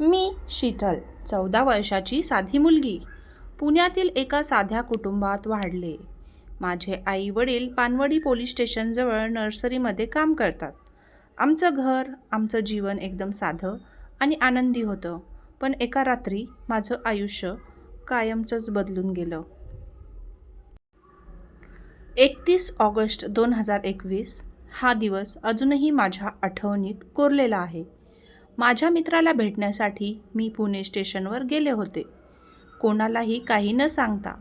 मी शीतल चौदा वर्षाची साधी मुलगी. पुण्यातील एका साध्या कुटुंबात वाढले. माझे आई वडील पानवडी पोलीस स्टेशनजवळ नर्सरीमध्ये काम करतात. आमचं घर आमचं जीवन एकदम साधं आणि आनंदी होतं. पण एका रात्री माझं आयुष्य कायमचंच बदलून गेलं. एकतीस ऑगस्ट दोन हजार एकवीस हा दिवस अजूनही माझ्या आठवणीत कोरलेला आहे. माझ्या मित्राला भेटण्यासाठी मी पुणे स्टेशनवर गेले होते. कोणालाही काही न सांगता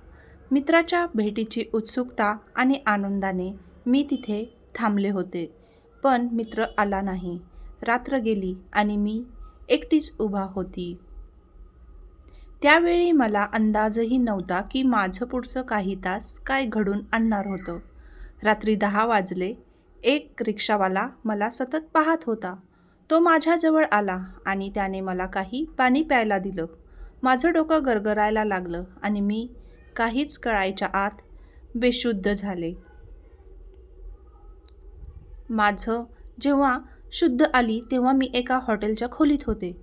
मित्राच्या भेटीची उत्सुकता आणि आनंदाने मी तिथे थांबले होते. पण मित्र आला नाही. रात्र गेली आणि मी एकटीच उभा होती. त्यावेळी मला अंदाजही नव्हता की माझं पुढचं काही तास काय घडून आणणार होतं. रात्री दहा वाजले. एक रिक्षावाला मला सतत पाहत होता. तो माझ्याजवळ आला आणि त्याने मला काही पाणी प्यायला दिलं. माझं डोकं गरगरायला लागलं आणि मी काहीच कळायच्या आत बेशुद्ध झाले. माझं जेव्हा शुद्ध आली तेव्हा मी एका हॉटेलच्या खोलीत होते.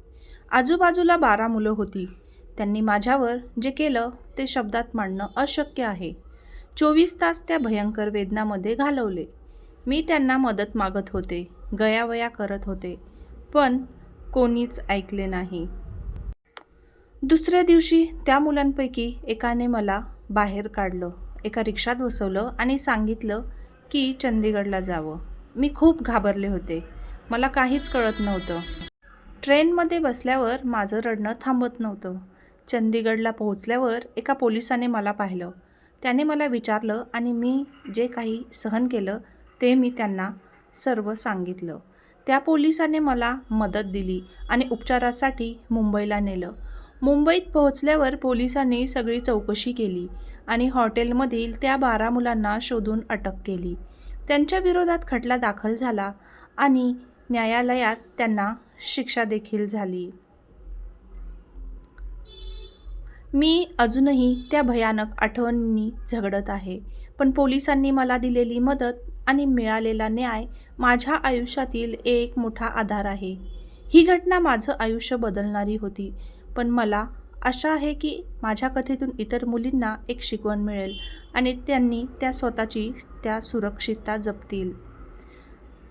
आजूबाजूला बारा मुलं होती. त्यांनी माझ्यावर जे केलं ते शब्दात मांडणं अशक्य आहे. चोवीस तास त्या भयंकर वेदनामध्ये घालवले. मी त्यांना मदत मागत होते गयावया करत होते. पण कोणीच ऐकले नाही. दुसऱ्या दिवशी त्या मुलांपैकी एकाने मला बाहेर काढलं. एका रिक्षात बसवलं आणि सांगितलं की चंदीगडला जावं. मी खूप घाबरले होते. मला काहीच कळत नव्हतं. ट्रेनमध्ये बसल्यावर माझं रडणं थांबत नव्हतं. चंदीगडला पोहोचल्यावर एका पोलिसाने मला पाहिलं. त्याने मला विचारलं आणि मी जे काही सहन केलं ते मी त्यांना सर्व सांगितलं. त्या पोलिसाने मला मदत दिली आणि उपचारासाठी मुंबईला नेलं. मुंबईत पोहोचल्यावर पोलिसांनी सगळी चौकशी केली आणि हॉटेलमधील त्या बारा मुलांना शोधून अटक केली. त्यांच्या विरोधात खटला दाखल झाला आणि न्यायालयात त्यांना शिक्षा देखील झाली. मी अजूनही त्या भयानक आठवणींनी झगडत आहे पण पोलिसांनी मला दिलेली मदत आणि मिळालेला न्याय माझ्या आयुष्यातील एक मोठा आधार आहे. ही घटना माझं आयुष्य बदलणारी होती पण मला आशा आहे की माझ्या कथेतून इतर मुलींना एक शिकवण मिळेल आणि त्यांनी त्या स्वतःची त्या सुरक्षितता जपतील.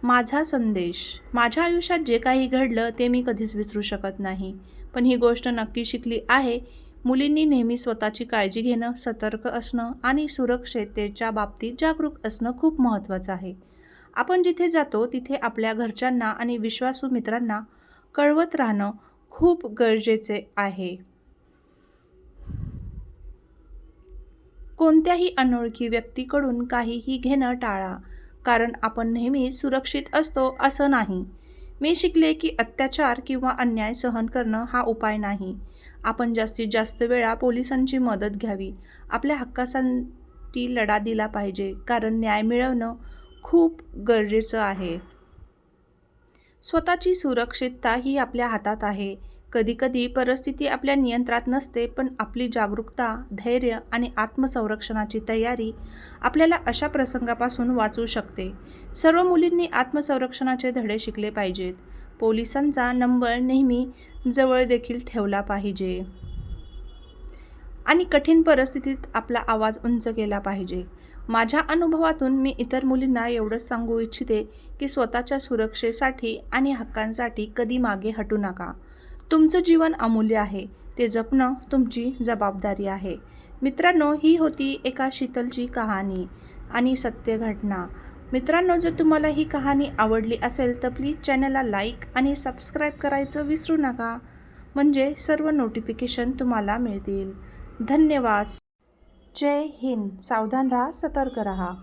माझा संदेश माझ्या आयुष्यात जे काही घडलं ते मी कधीच विसरू शकत नाही पण ही गोष्ट नक्की शिकली आहे मुलींनी नेहमी स्वतःची काळजी घेणं सतर्क असणं आणि सुरक्षिततेच्या बाबतीत जागरूक असणं खूप महत्त्वाचं आहे. आपण जिथे जातो तिथे आपल्या घरच्यांना आणि विश्वासू मित्रांना कळवत राहणं खूप गरजेचे आहे. कोणत्याही अनोळखी व्यक्तीकडून काहीही घेणं टाळा कारण आपण नेहमी सुरक्षित असतो असं नाही. मी शिकले की अत्याचार किंवा अन्याय सहन करणं हा उपाय नाही. आपण जास्तीत जास्त वेळा पोलिसांची मदत घ्यावी. आपल्या हक्कासाठी लढा दिला पाहिजे कारण न्याय मिळवणं खूप गरजेचं आहे. स्वतःची सुरक्षितता ही आपल्या हातात आहे. कधीकधी परिस्थिती आपल्या नियंत्रणात नसते पण आपली जागरूकता धैर्य आणि आत्मसंरक्षणाची तयारी आपल्याला अशा प्रसंगापासून वाचू शकते. सर्व मुलींनी आत्मसंरक्षणाचे धडे शिकले पाहिजेत. पोलिसांचा नंबर नेहमी जवळ देखील ठेवला पाहिजे. आणि कठीण परिस्थितीत आपला आवाज उंच केला पाहिजे. माझ्या अनुभवातून मी इतर मुलींना एवढंच सांगू इच्छिते की स्वतःच्या सुरक्षेसाठी आणि हक्कांसाठी कधी मागे हटू नका. तुमचं जीवन अमूल्य आहे. ते जपणं तुमची जबाबदारी आहे. मित्रांनो ही होती एका शीतलची कहाणी आणि सत्य घटना. मित्रांनो जर तुम्हाला ही कहाणी आवडली असेल तर प्लीज चॅनलला लाईक आणि सबस्क्राईब करायचं विसरू नका. म्हणजे सर्व नोटिफिकेशन तुम्हाला मिळतील. धन्यवाद. जय हिंद. सावधान राहा सतर्क राहा.